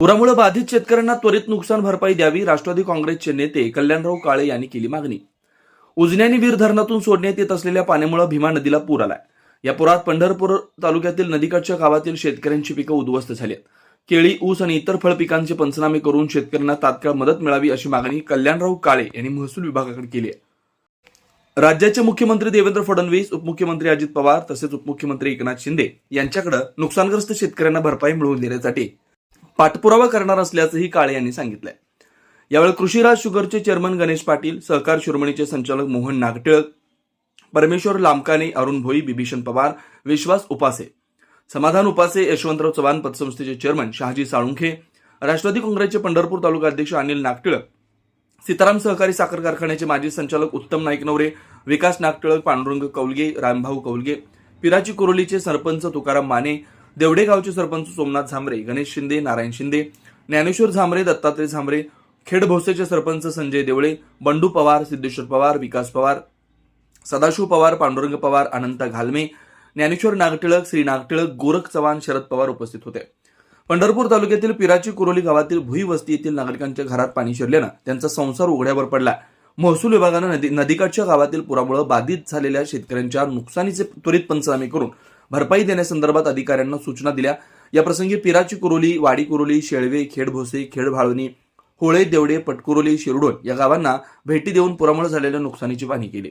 पुरामुळे बाधित शेतकऱ्यांना त्वरित नुकसान भरपाई द्यावी राष्ट्रवादी काँग्रेसचे नेते कल्याणराव काळे यांनी केली मागणी. उजन्यानी वीर धरणातून सोडण्यात येत असलेल्या पाण्यामुळे भीमा नदीला पूर आलाय. या पुरात पंढरपूर तालुक्यातील नदीकाठच्या गावातील शेतकऱ्यांची पिकं उद्ध्वस्त झाली आहेत. केळी ऊस आणि इतर फळ पिकांचे पंचनामे करून शेतकऱ्यांना तात्काळ मदत मिळावी अशी मागणी कल्याणराव काळे यांनी महसूल विभागाकडे केली आहे. राज्याचे मुख्यमंत्री देवेंद्र फडणवीस उपमुख्यमंत्री अजित पवार तसेच उपमुख्यमंत्री एकनाथ शिंदे यांच्याकडे नुकसानग्रस्त शेतकऱ्यांना भरपाई मिळवून देण्यासाठी पाठपुरावा करणार असल्याचंही काळे यांनी सांगितलंय. यावेळी कृषीराज शुगरचे चेअरमन गणेश पाटील सहकार शिरोमणीचे संचालक मोहन नागटिळक परमेश्वर लामकाने अरुण भोई बिभीषण पवार विश्वास उपासे. समाधान उपासे यशवंतराव चव्हाण पतसंस्थेचे चेअरमन शहाजी साळुंखे राष्ट्रवादी काँग्रेसचे पंढरपूर तालुका अध्यक्ष अनिल नागटिळक सीताराम सहकारी साखर कारखान्याचे माजी संचालक उत्तम नाईकनवरे विकास नागटिळक पांडुरंग कौलगे रामभाऊ कौलगे पिराची कुरोलीचे सरपंच तुकाराम माने देवडेगावचे सरपंच सोमनाथ झांबरे गणेश शिंदे नारायण शिंदे ज्ञानेश्वर झांबरे दत्तात्रय झांबरे खेड भोसेचे सरपंच संजय देवळे बंडू पवार सिद्धेश्वर पवार विकास पवार सदाशिव पवार पांडुरंग पवार अनंत घालमे ज्ञानेश्वर नागटिळक श्री नागटिळक गोरख चव्हाण शरद पवार उपस्थित होते. पंढरपूर तालुक्यातील पिराची कुरोली गावातील भुई वस्ती येथील नागरिकांच्या घरात पाणी शिरल्यानं त्यांचा संसार उघड्यावर पडला. महसूल विभागानं नदी नदीकाठच्या गावातील पुरामुळे बाधित झालेल्या शेतकऱ्यांच्या नुकसानीचे त्वरित पंचनामे करून भरपाई देण्यासंदर्भात अधिकाऱ्यांना सूचना दिल्या. याप्रसंगी पिराची कुरोली वाडी कुरोली शेळवे खेडभोसे खेडभाळवणी भाळवणी होळे देवडे पटकुरोली शिरडोन या गावांना भेटी देऊन पुरामुळे झालेल्या नुकसानीची पाहणी केली.